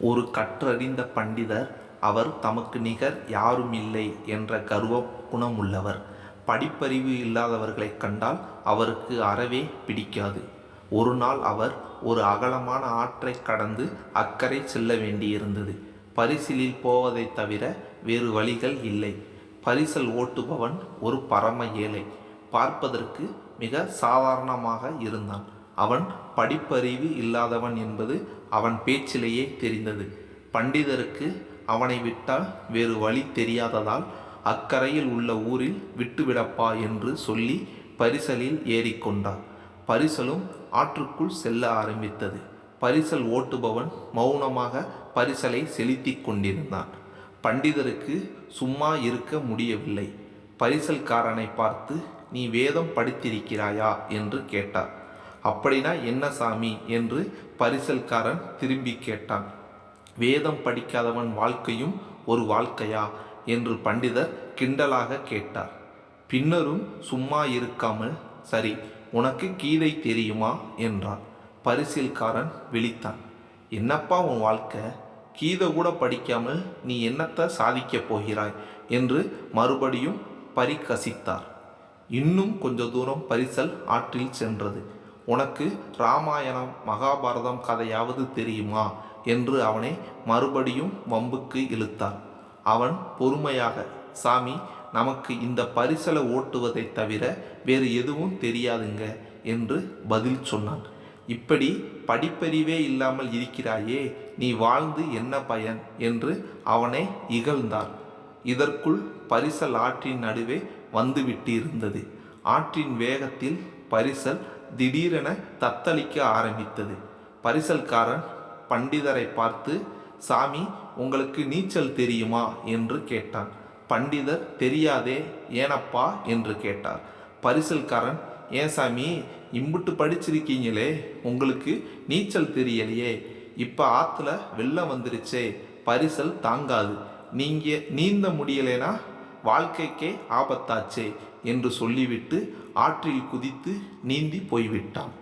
ஒரு கற்றறிந்த பண்டிதர் அவர் தமக்கு நிகர் யாரும் இல்லை என்ற கர்வ குணமுள்ளவர். படிப்பறிவு இல்லாதவர்களைக் கண்டால் அவருக்கு அறவே பிடிக்காது. ஒரு நாள் அவர் ஒரு அகலமான ஆற்றைக் கடந்து அக்கறை செல்ல வேண்டியிருந்தது. பரிசிலில் போவதைத் தவிர வேறு வழிகள் இல்லை. பரிசல் ஓட்டுபவன் ஒரு பரம ஏழை. பார்ப்பதற்கு மிக சாதாரணமாக இருந்தான். அவன் படிப்பறிவு இல்லாதவன் என்பது அவன் பேச்சிலேயே தெரிந்தது. பண்டிதருக்கு அவனை விட்டால் வேறு வழி தெரியாததால் அக்கரையில் உள்ள ஊரில் விட்டுவிடப்பா என்று சொல்லி பரிசலில் ஏறிக்கொண்டார் பரிசலும் ஆற்றுக்குள் செல்ல ஆரம்பித்தது. பரிசல் ஓட்டுபவன் மௌனமாக பரிசலை செலுத்திக் கொண்டிருந்தான். பண்டிதருக்கு சும்மா இருக்க முடியவில்லை. பரிசல்காரனை பார்த்து நீ வேதம் படித்திருக்கிறாயா? என்று கேட்டார். அப்படின்னா என்ன சாமி என்று பரிசல்காரன் திரும்பி கேட்டான். வேதம் படிக்காதவன் வாழ்க்கையும் ஒரு வாழ்க்கையா? என்று பண்டிதர் கிண்டலாக கேட்டார். பின்னரும் சும்மா இருக்காமல் சரி உனக்கு கீதை தெரியுமா? என்றார் பரிசில்காரன் விழித்தான். என்னப்பா உன் வாழ்க்கை? கீதை கூட படிக்காமல் நீ என்னத்தை சாதிக்கப் போகிறாய்? என்று மறுபடியும் பரிகசித்தார். இன்னும் கொஞ்ச தூரம் பரிசல் ஆற்றில் சென்றது. உனக்கு ராமாயணம் மகாபாரதம் கதையாவது தெரியுமா? என்று அவனை மறுபடியும் வம்புக்கு இழுத்தான். அவன் பொறுமையாக சாமி நமக்கு இந்த பரிசலை ஓட்டுவதை தவிர வேறு எதுவும் தெரியாதுங்க என்று பதில் சொன்னான். இப்படி படிப்பறிவே இல்லாமல் இருக்கிறாயே நீ வாழ்ந்து என்ன பயன்? என்று அவனை இகழ்ந்தார் இதற்குள் பரிசல் ஆற்றின் நடுவே வந்துவிட்டிருந்தது. ஆற்றின் வேகத்தில் பரிசல் திடீரென தத்தளிக்க ஆரம்பித்தது. பரிசல்காரன் பண்டிதரை பார்த்து சாமி உங்களுக்கு நீச்சல் தெரியுமா? என்று கேட்டான். பண்டிதர் தெரியாதே ஏனப்பா? என்று கேட்டார். பரிசல்காரன் ஏன் சாமி இம்புட்டு படிச்சிருக்கீங்களே உங்களுக்கு நீச்சல் தெரியலையே. இப்போ ஆற்றுல வெள்ளம் வந்துருச்சே பரிசல் தாங்காது. நீங்க நீந்த முடியலைனா வாழ்க்கைக்கே ஆபத்தாச்சே. என்று சொல்லிவிட்டு ஆற்றில் குதித்து நீந்தி போய்விட்டான்.